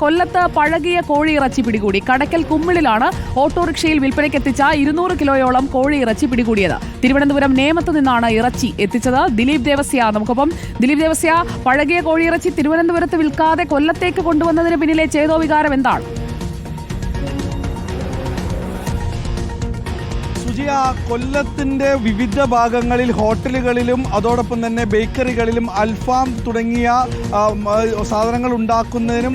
കൊല്ലത്ത് പഴകിയ കോഴിയിറച്ചി പിടികൂടി. കടക്കൽ കുമ്മിളിലാണ് ഓട്ടോറിക്ഷയിൽ വിൽപ്പനയ്ക്കെത്തിച്ച ഇരുന്നൂറ് കിലോയോളം കോഴി ഇറച്ചി പിടികൂടിയത്. തിരുവനന്തപുരം നേമത്ത് നിന്നാണ് ഇറച്ചി എത്തിച്ചത്. ദിലീപ് ദേവസ്യ നമുക്കൊപ്പം. ദിലീപ് ദേവസ്യ പഴകിയ കോഴിയിറച്ചി തിരുവനന്തപുരത്ത് വിൽക്കാതെ കൊല്ലത്തേക്ക് കൊണ്ടുവന്നതിന് പിന്നിലെ ചേതോ വികാരം എന്താണ്? സുജിയ കൊല്ലത്തിന്റെ വിവിധ ഭാഗങ്ങളിൽ ഹോട്ടലുകളിലും അതോടൊപ്പം തന്നെ ബേക്കറികളിലും അൽഫാം തുടങ്ങിയ സാധനങ്ങൾ ഉണ്ടാക്കുന്നതിനും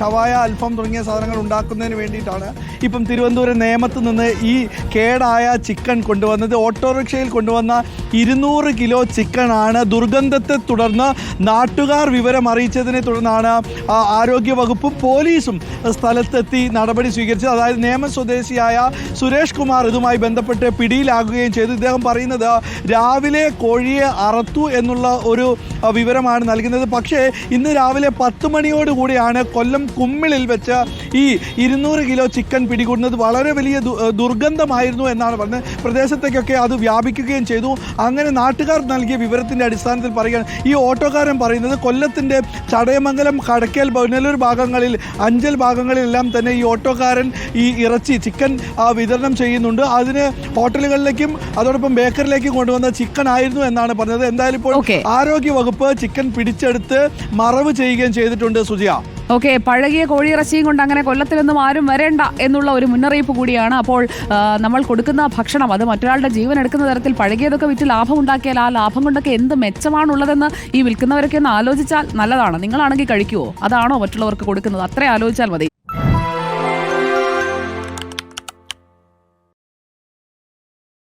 ഷവായ അൽഫാം തുടങ്ങിയ സാധനങ്ങൾ ഉണ്ടാക്കുന്നതിന് വേണ്ടിയിട്ടാണ് ഇപ്പം തിരുവനന്തപുരം നേമത്ത് നിന്ന് ഈ കേടായ ചിക്കൻ കൊണ്ടുവന്നത്. ഓട്ടോറിക്ഷയിൽ കൊണ്ടുവന്ന ഇരുന്നൂറ് കിലോ ചിക്കനാണ്. ദുർഗന്ധത്തെ തുടർന്ന് നാട്ടുകാർ വിവരം അറിയിച്ചതിനെ തുടർന്നാണ് ആരോഗ്യവകുപ്പും ആരോഗ്യ വകുപ്പും പോലീസും സ്ഥലത്തെത്തി നടപടി സ്വീകരിച്ചത്. അതായത് നേമ സ്വദേശിയായ സുരേഷ് കുമാർ ഇതുമായി ബന്ധപ്പെട്ട് പിടിയിലാകുകയും ചെയ്തു. ഇദ്ദേഹം പറയുന്നത് രാവിലെ കോഴിയെ അറത്തു എന്നുള്ള ഒരു വിവരമാണ് നൽകുന്നത്. പക്ഷേ ഇന്ന് രാവിലെ പത്ത് മണിയോടുകൂടിയാണ് കൊല്ലം കുമ്മിളിൽ വെച്ച് ഈ ഇരുന്നൂറ് കിലോ ചിക്കൻ പിടികൂടുന്നത്. വളരെ വലിയ ദുർഗന്ധമായിരുന്നു എന്നാണ് പറഞ്ഞത് പ്രദേശത്തേക്കൊക്കെ അത് വ്യാപിക്കുകയും ചെയ്തു. അങ്ങനെ നാട്ടുകാർ നൽകിയ വിവരത്തിന്റെ അടിസ്ഥാനത്തിൽ പറയുകയാണ്. ഈ ഓട്ടോക്കാരൻ പറയുന്നത് കൊല്ലത്തിന്റെ ചടയമംഗലം കടക്കൽ ബൗനല്ലൂർ ഭാഗങ്ങളിൽ അഞ്ചൽ ഭാഗങ്ങളിലെല്ലാം തന്നെ ഈ ഓട്ടോക്കാരൻ ഈ ഇറച്ചി ചിക്കൻ വിതരണം ചെയ്യുന്നുണ്ട്. അതിന് ഹോട്ടലുകളിലേക്കും അതോടൊപ്പം ബേക്കറിലേക്കും കൊണ്ടുവന്ന ചിക്കൻ ആയിരുന്നു എന്നാണ് പറഞ്ഞത്. എന്തായാലും ഇപ്പോൾ ആരോഗ്യ വകുപ്പ് ചിക്കൻ പിടിച്ചെടുത്ത് മറവ് ചെയ്യുകയും ചെയ്തിട്ടുണ്ട് സുജിയ. ഓക്കെ പഴകിയ കോഴിയിറച്ചിയും കൊണ്ട് അങ്ങനെ കൊല്ലത്തിലൊന്നും ആരും വരേണ്ട എന്നുള്ള ഒരു മുന്നറിയിപ്പ് കൂടിയാണ്. അപ്പോൾ നമ്മൾ കൊടുക്കുന്ന ഭക്ഷണം അത് മറ്റൊരാളുടെ ജീവൻ എടുക്കുന്ന തരത്തിൽ പഴകിയതൊക്കെ വിറ്റ് ലാഭം ഉണ്ടാക്കിയാൽ ആ ലാഭം കൊണ്ടൊക്കെ എന്ത് മെച്ചമാണുള്ളതെന്ന് ഈ വിൽക്കുന്നവരൊക്കെ ഒന്ന് ആലോചിച്ചാൽ നല്ലതാണ്. നിങ്ങളാണെങ്കിൽ കഴിക്കുവോ? അതാണോ മറ്റുള്ളവർക്ക് കൊടുക്കുന്നത്? അത്രേ ആലോചിച്ചാൽ മതി.